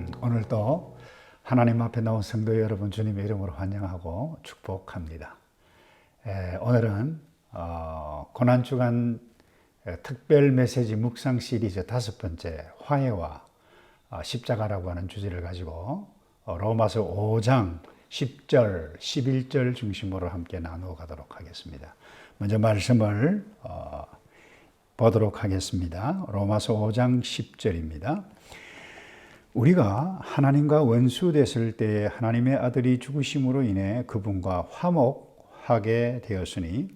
음, 오늘도 하나님 앞에 나온 성도 여러분 주님의 이름으로 환영하고 축복합니다. 에, 오늘은 어, 고난 주간 특별 메시지 묵상 시리즈 다섯 번째 화해와 어, 십자가라고 하는 주제를 가지고 어, 로마서 5장 10절, 11절 중심으로 함께 나누어 가도록 하겠습니다. 먼저 말씀을 어, 보도록 하겠습니다. 로마서 5장 10절입니다. 우리가 하나님과 원수 됐을 때 하나님의 아들이 죽으심으로 인해 그분과 화목하게 되었으니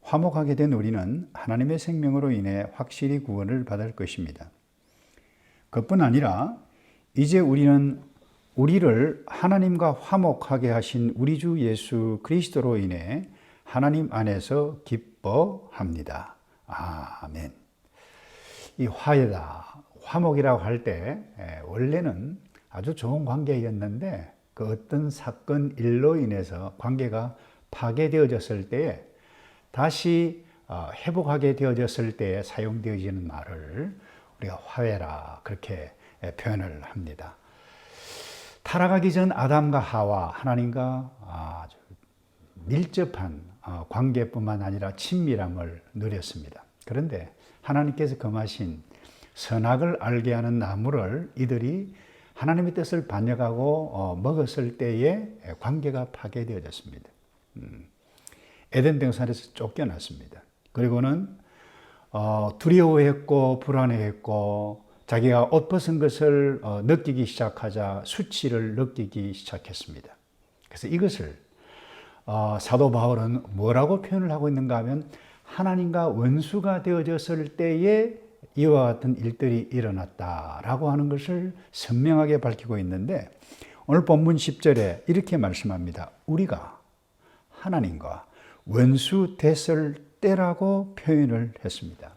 화목하게 된 우리는 하나님의 생명으로 인해 확실히 구원을 받을 것입니다. 그뿐 아니라 이제 우리는 우리를 하나님과 화목하게 하신 우리 주 예수 그리스도로 인해 하나님 안에서 기뻐합니다. 아멘. 이 화해다. 화목이라고 할 때 원래는 아주 좋은 관계였는데 그 어떤 사건 일로 인해서 관계가 파괴되어졌을 때에 다시 어, 회복하게 되어졌을 때에 사용되어지는 말을 우리가 화해라 그렇게 표현을 합니다. 타락하기 전 아담과 하와 하나님과 아주 밀접한 어, 관계뿐만 아니라 친밀함을 누렸습니다. 그런데 하나님께서 금하신 선악을 알게 하는 나무를 이들이 하나님의 뜻을 반역하고 어, 먹었을 때에 관계가 파괴되어졌습니다. 음, 에덴 동산에서 쫓겨났습니다. 그리고는 어, 두려워했고 불안해했고 자기가 옷 벗은 것을 어, 느끼기 시작하자 수치를 느끼기 시작했습니다. 그래서 이것을 어, 사도 바울은 뭐라고 표현을 하고 있는가 하면 하나님과 원수가 되어졌을 때에 이와 같은 일들이 일어났다라고 하는 것을 선명하게 밝히고 있는데 오늘 본문 10절에 이렇게 말씀합니다. 우리가 하나님과 원수 됐을 때라고 표현을 했습니다.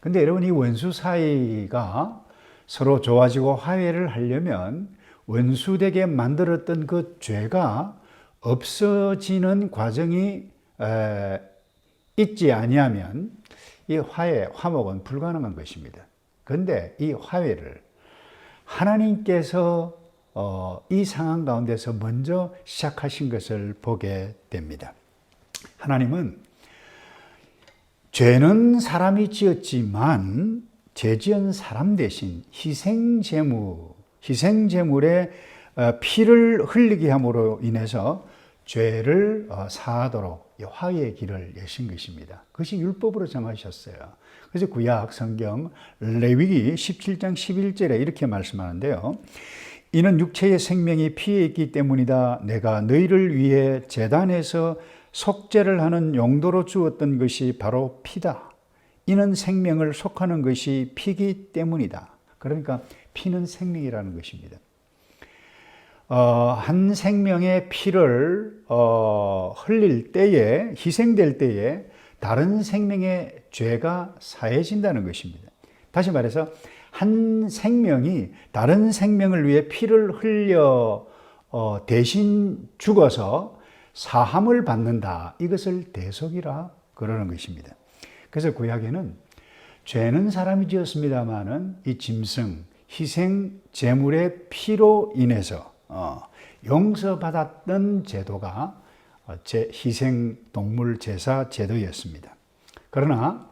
근데 여러분 이 원수 사이가 서로 좋아지고 화해를 하려면 원수되게 만들었던 그 죄가 없어지는 과정이 있지 아니하면 이 화해, 화목은 불가능한 것입니다. 그런데 이 화해를 하나님께서 어, 이 상황 가운데서 먼저 시작하신 것을 보게 됩니다. 하나님은 죄는 사람이 지었지만 죄 지은 사람 대신 희생 제물, 희생 제물에 어, 피를 흘리게 함으로 인해서 죄를 어, 사하도록 화해의 길을 여신 것입니다. 그것이 율법으로 정하셨어요. 그래서 구약 성경 레위기 17장 11절에 이렇게 말씀하는데요. 이는 육체의 생명이 피에 있기 때문이다. 내가 너희를 위해 재단에서 속죄를 하는 용도로 주었던 것이 바로 피다. 이는 생명을 속하는 것이 피기 때문이다. 그러니까 피는 생명이라는 것입니다. 어, 한 생명의 피를 어, 흘릴 때에 희생될 때에 다른 생명의 죄가 사해진다는 것입니다. 다시 말해서 한 생명이 다른 생명을 위해 피를 흘려 어, 대신 죽어서 사함을 받는다. 이것을 대속이라 그러는 것입니다. 그래서 구약에는 죄는 사람이 지었습니다마는 이 짐승, 희생 제물의 피로 인해서 어, 용서받았던 제도가 어, 제 희생 동물 제사 제도였습니다. 그러나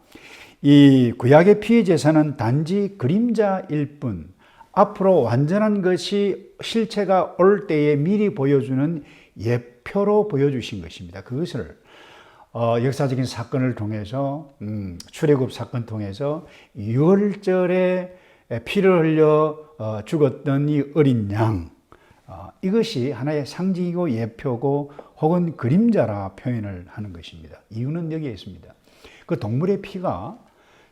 이 구약의 피의 제사는 단지 그림자일 뿐 앞으로 완전한 것이 실체가 올 때에 미리 보여주는 예표로 보여주신 것입니다. 그것을 어, 역사적인 사건을 통해서 음, 출애굽 사건 통해서 유월절에 피를 흘려 어, 죽었던 이 어린 양 어, 이것이 하나의 상징이고 예표고 혹은 그림자라 표현을 하는 것입니다. 이유는 여기에 있습니다. 그 동물의 피가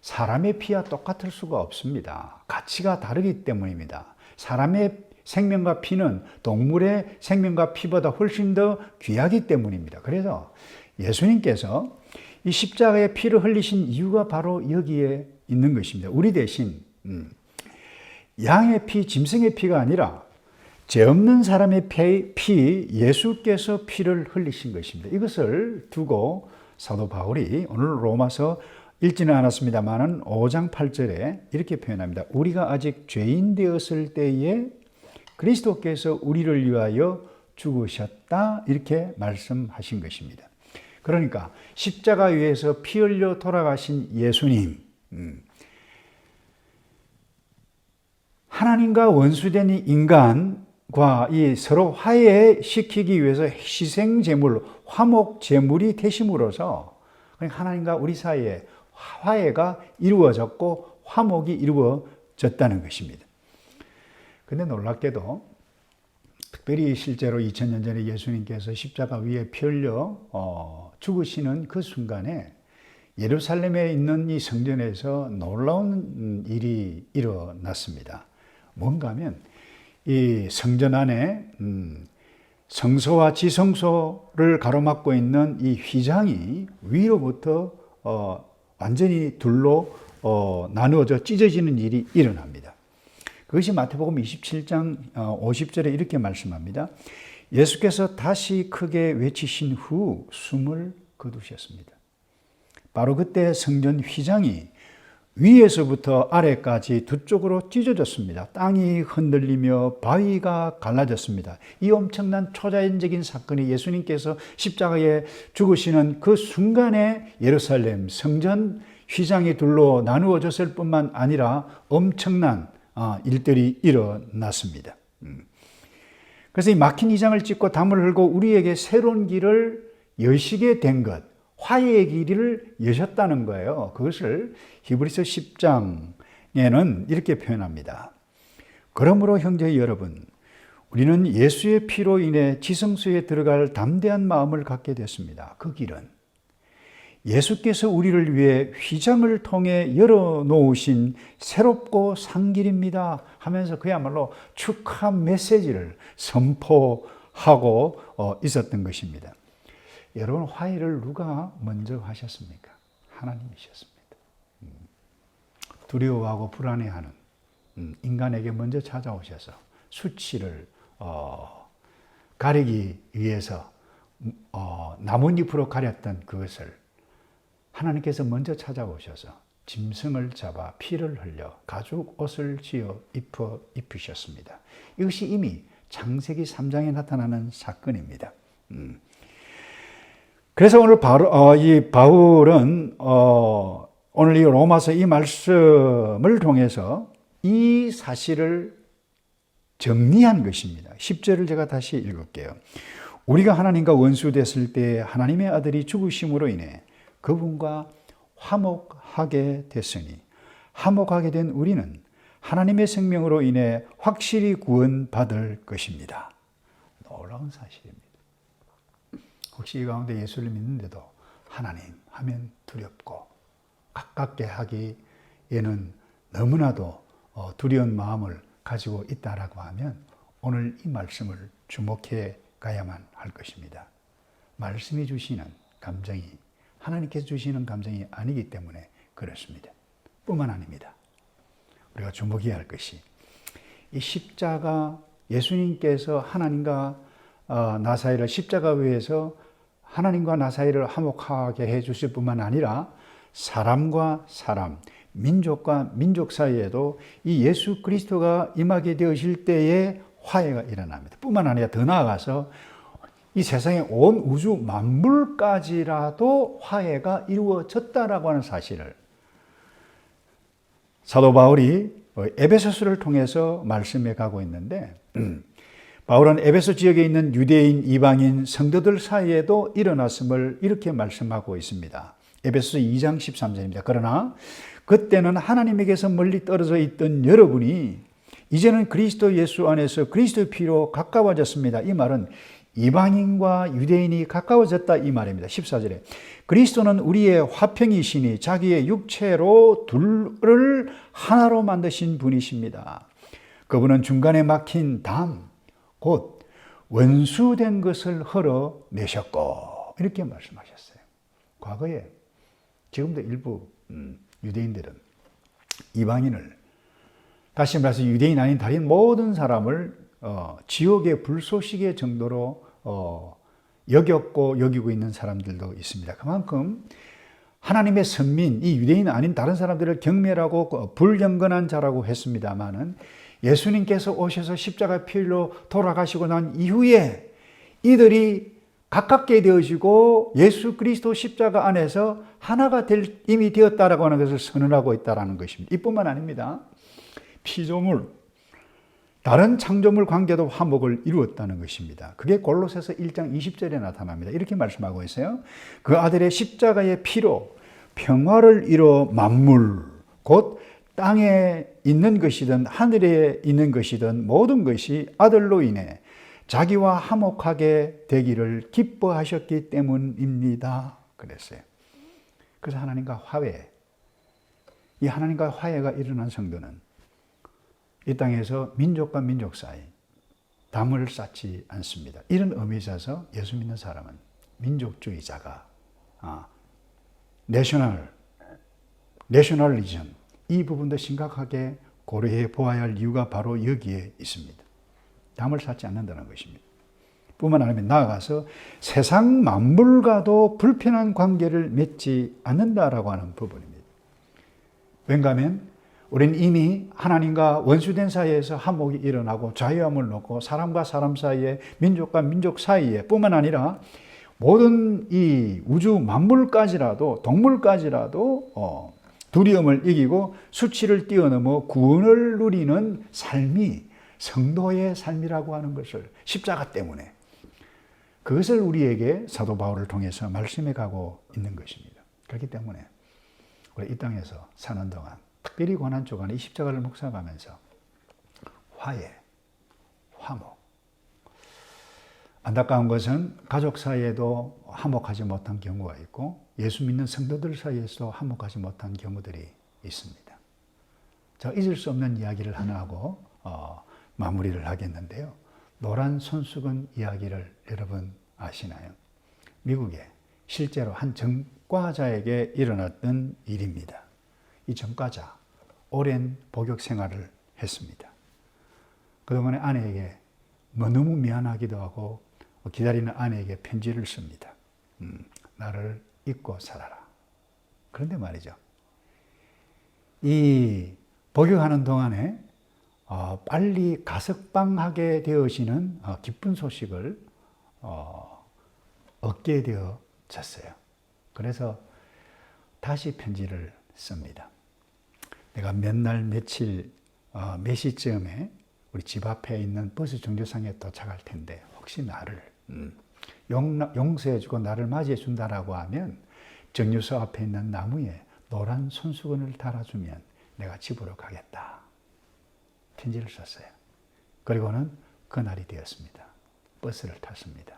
사람의 피와 똑같을 수가 없습니다. 가치가 다르기 때문입니다. 사람의 생명과 피는 동물의 생명과 피보다 훨씬 더 귀하기 때문입니다. 그래서 예수님께서 이 십자가의 피를 흘리신 이유가 바로 여기에 있는 것입니다. 우리 대신 음, 양의 피, 짐승의 피가 아니라 죄 없는 사람의 피, 예수께서 피를 흘리신 것입니다. 이것을 두고 사도 바울이 오늘 로마서 읽지는 않았습니다만은 5장 8절에 이렇게 표현합니다. 우리가 아직 죄인 되었을 때에 그리스도께서 우리를 위하여 죽으셨다 이렇게 말씀하신 것입니다. 그러니까 십자가 위에서 피 흘려 돌아가신 예수님, 음. 하나님과 원수된 인간 과이 서로 화해시키기 위해서 희생 제물, 화목 제물이 되심으로써 하나님과 우리 사이에 화해가 이루어졌고 화목이 이루어졌다는 것입니다. 근데 놀랍게도 특별히 실제로 2000년 전에 예수님께서 십자가 위에 피 흘려 어, 죽으시는 그 순간에 예루살렘에 있는 이 성전에서 놀라운 일이 일어났습니다. 뭔가 하면 이 성전 안에 음, 성소와 지성소를 가로막고 있는 이 휘장이 위로부터 어, 완전히 둘로 어, 나누어져 찢어지는 일이 일어납니다. 그것이 마태복음 27장 50절에 어, 이렇게 말씀합니다. 예수께서 다시 크게 외치신 후 숨을 거두셨습니다. 바로 그때 성전 휘장이 위에서부터 아래까지 두 쪽으로 찢어졌습니다. 땅이 흔들리며 바위가 갈라졌습니다. 이 엄청난 초자연적인 사건이 예수님께서 십자가에 죽으시는 그 순간에 예루살렘 성전 휘장이 둘로 나누어졌을 뿐만 아니라 엄청난 아, 일들이 일어났습니다. 음. 그래서 이 막힌 이장을 찍고 담을 흘고 우리에게 새로운 길을 여시게 된 것, 화해의 길을 여셨다는 거예요. 그것을 히브리서 10장에는 이렇게 표현합니다. 그러므로 형제 여러분, 우리는 예수의 피로 인해 지성소에 들어갈 담대한 마음을 갖게 됐습니다. 그 길은 예수께서 우리를 위해 휘장을 통해 열어놓으신 새롭고 상길입니다 하면서 그야말로 축하 메시지를 선포하고 어, 있었던 것입니다. 여러분 화해를 누가 먼저 하셨습니까? 하나님이셨습니다. 음. 두려워하고 불안해하는 음, 인간에게 먼저 찾아오셔서 수치를 어, 가리기 위해서 어, 나뭇잎으로 가렸던 그것을 하나님께서 먼저 찾아오셔서 짐승을 잡아 피를 흘려 가죽 옷을 지어 입어 입히셨습니다. 이것이 이미 창세기 3장에 나타나는 사건입니다. 음. 그래서 오늘 바로 어, 이 바울은 어, 오늘 이 로마서 이 말씀을 통해서 이 사실을 정리한 것입니다. 10절을 제가 다시 읽을게요. 우리가 하나님과 원수됐을 때 하나님의 아들이 죽으심으로 인해 그분과 화목하게 됐으니 화목하게 된 우리는 하나님의 생명으로 인해 확실히 구원받을 것입니다. 놀라운 사실입니다. 혹시 이 가운데 예수를 믿는데도 하나님 하면 두렵고 가깝게 하기 에는 너무나도 어, 두려운 마음을 가지고 있다라고 하면 오늘 이 말씀을 주목해 가야만 할 것입니다. 말씀이 주시는 감정이 하나님께서 주시는 감정이 아니기 때문에 그렇습니다. 뿐만 아닙니다. 우리가 주목해야 할 것이 이 십자가 예수님께서 하나님과 어, 나 사이를 십자가 위에서 하나님과 나 사이를 화목하게 해 주실 뿐만 아니라 사람과 사람, 민족과 민족 사이에도 이 예수 그리스도가 임하게 되실 때에 화해가 일어납니다. 뿐만 아니라 더 나아가서 이 세상의 온 우주 만물까지라도 화해가 이루어졌다라고 하는 사실을 사도 바울이 에베소스를 통해서 말씀해 가고 있는데 바울은 에베소 지역에 있는 유대인, 이방인, 성도들 사이에도 일어났음을 이렇게 말씀하고 있습니다. 에베소 2장 13절입니다. 그러나 그때는 하나님에게서 멀리 떨어져 있던 여러분이 이제는 그리스도 예수 안에서 그리스도 피로 가까워졌습니다. 이 말은 이방인과 유대인이 가까워졌다 이 말입니다. 14절에 그리스도는 우리의 화평이시니 자기의 육체로 둘을 하나로 만드신 분이십니다. 그분은 중간에 막힌 담, 곧 원수된 것을 헐어내셨고 이렇게 말씀하셨어요. 과거에 지금도 일부 음, 유대인들은 이방인을 다시 말해서 유대인 아닌 다른 모든 사람을 어, 지옥의 불쏘시개 정도로 어, 여겼고 여기고 있는 사람들도 있습니다. 그만큼 하나님의 선민, 이 유대인 아닌 다른 사람들을 경멸하고 불경건한 자라고 했습니다만은 예수님께서 오셔서 십자가 필로 돌아가시고 난 이후에 이들이 가깝게 되어지고 예수 그리스도 십자가 안에서 하나가 될 이미 되었다라고 하는 것을 선언하고 있다라는 것입니다. 이뿐만 아닙니다. 피조물 다른 창조물 관계도 화목을 이루었다는 것입니다. 그게 골로새서 1장 20절에 나타납니다. 이렇게 말씀하고 있어요. 그 아들의 십자가의 피로 평화를 이뤄 만물 곧 땅에 있는 것이든 하늘에 있는 것이든 모든 것이 아들로 인해 자기와 화목하게 되기를 기뻐하셨기 때문입니다. 그랬어요. 그래서 하나님과 화해. 이 하나님과 화해가 일어난 성도는 이 땅에서 민족과 민족 사이 담을 쌓지 않습니다. 이런 의미에 있어서 예수 믿는 사람은 민족주의자가 아, 내셔널, 내셔널리즘 이 부분도 심각하게 고려해 보아야 할 이유가 바로 여기에 있습니다. 담을 쌓지 않는다는 것입니다. 뿐만 아니라 나아가서 세상 만물과도 불편한 관계를 맺지 않는다라고 하는 부분입니다. 왠가 하면 우리는 이미 하나님과 원수된 사이에서 화목이 일어나고 자유함을 놓고 사람과 사람 사이에 민족과 민족 사이에 뿐만 아니라 모든 이 우주 만물까지라도 동물까지라도 어, 두려움을 이기고 수치를 뛰어넘어 구원을 누리는 삶이 성도의 삶이라고 하는 것을 십자가 때문에 그것을 우리에게 사도 바울을 통해서 말씀해 가고 있는 것입니다. 그렇기 때문에 우리 이 땅에서 사는 동안 특별히 고난 주간에 이 십자가를 묵상하면서 화해, 화목. 안타까운 것은 가족 사이에도 화목하지 못한 경우가 있고 예수 믿는 성도들 사이에서도 화목하지 못한 경우들이 있습니다. 자, 잊을 수 없는 이야기를 하나 하고 어, 마무리를 하겠는데요. 노란 손수건 이야기를 여러분 아시나요? 미국에 실제로 한 전과자에게 일어났던 일입니다. 이 전과자, 오랜 복역 생활을 했습니다. 그동안에 아내에게 너무 미안하기도 하고 기다리는 아내에게 편지를 씁니다. 음, 나를 잊고 살아라. 그런데 말이죠. 이 복역하는 동안에 어, 빨리 가석방하게 되어지는 어, 기쁜 소식을 어, 얻게 되어졌어요. 그래서 다시 편지를 씁니다. 내가 몇 날 며칠 어, 몇 시쯤에 우리 집 앞에 있는 버스 정류장에 도착할 텐데 혹시 나를 음, 용, 서해주고 나를 맞이해준다라고 하면 정류소 앞에 있는 나무에 노란 손수건을 달아주면 내가 집으로 가겠다. 편지를 썼어요. 그리고는 그날이 되었습니다. 버스를 탔습니다.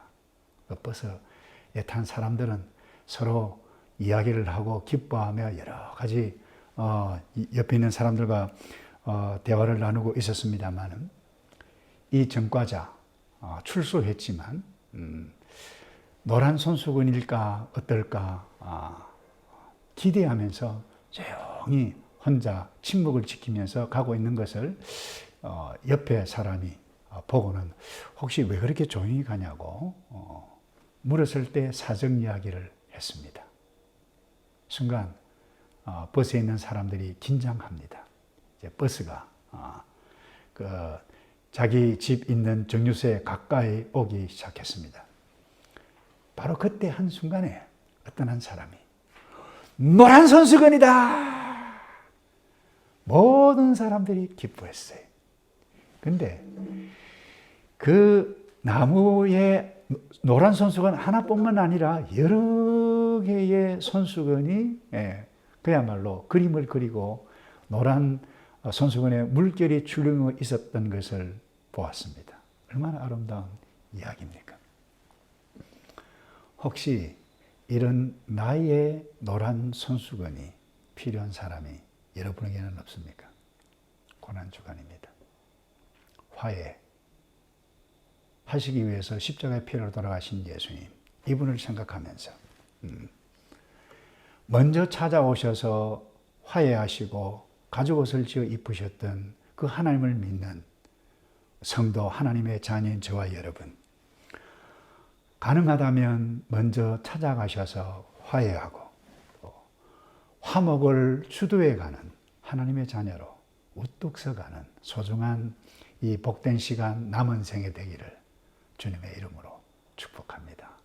그 버스에 탄 사람들은 서로 이야기를 하고 기뻐하며 여러 가지 어, 옆에 있는 사람들과 어, 대화를 나누고 있었습니다만은 이 전과자 어, 출소했지만 음, 노란 손수건일까 어떨까 아, 기대하면서 조용히 혼자 침묵을 지키면서 가고 있는 것을 어, 옆에 사람이 어, 보고는 혹시 왜 그렇게 조용히 가냐고 어, 물었을 때 사정 이야기를 했습니다. 순간 어, 버스에 있는 사람들이 긴장합니다. 이제 버스가 어, 그 자기 집 있는 정류소에 가까이 오기 시작했습니다. 바로 그때 한 순간에 어떤 한 사람이 노란 손수건이다. 모든 사람들이 기뻐했어요. 근데 그 나무에 노란 손수건 하나뿐만 아니라 여러 개의 손수건이 예, 그야말로 그림을 그리고 노란 손수건에 물결이 출렁여 있었던 것을 보았습니다. 얼마나 아름다운 이야기입니까? 혹시 이런 나의 노란 손수건이 필요한 사람이 여러분에게는 없습니까? 고난주간입니다. 화해 하시기 위해서 십자가의 피로 돌아가신 예수님 이분을 생각하면서 음, 먼저 찾아오셔서 화해하시고 가죽 옷을 지어 입으셨던 그 하나님을 믿는 성도 하나님의 자녀인 저와 여러분 가능하다면 먼저 찾아가셔서 화해하고 화목을 주도해 가는 하나님의 자녀로 우뚝 서가는 소중한 이 복된 시간 남은 생에 되기를 주님의 이름으로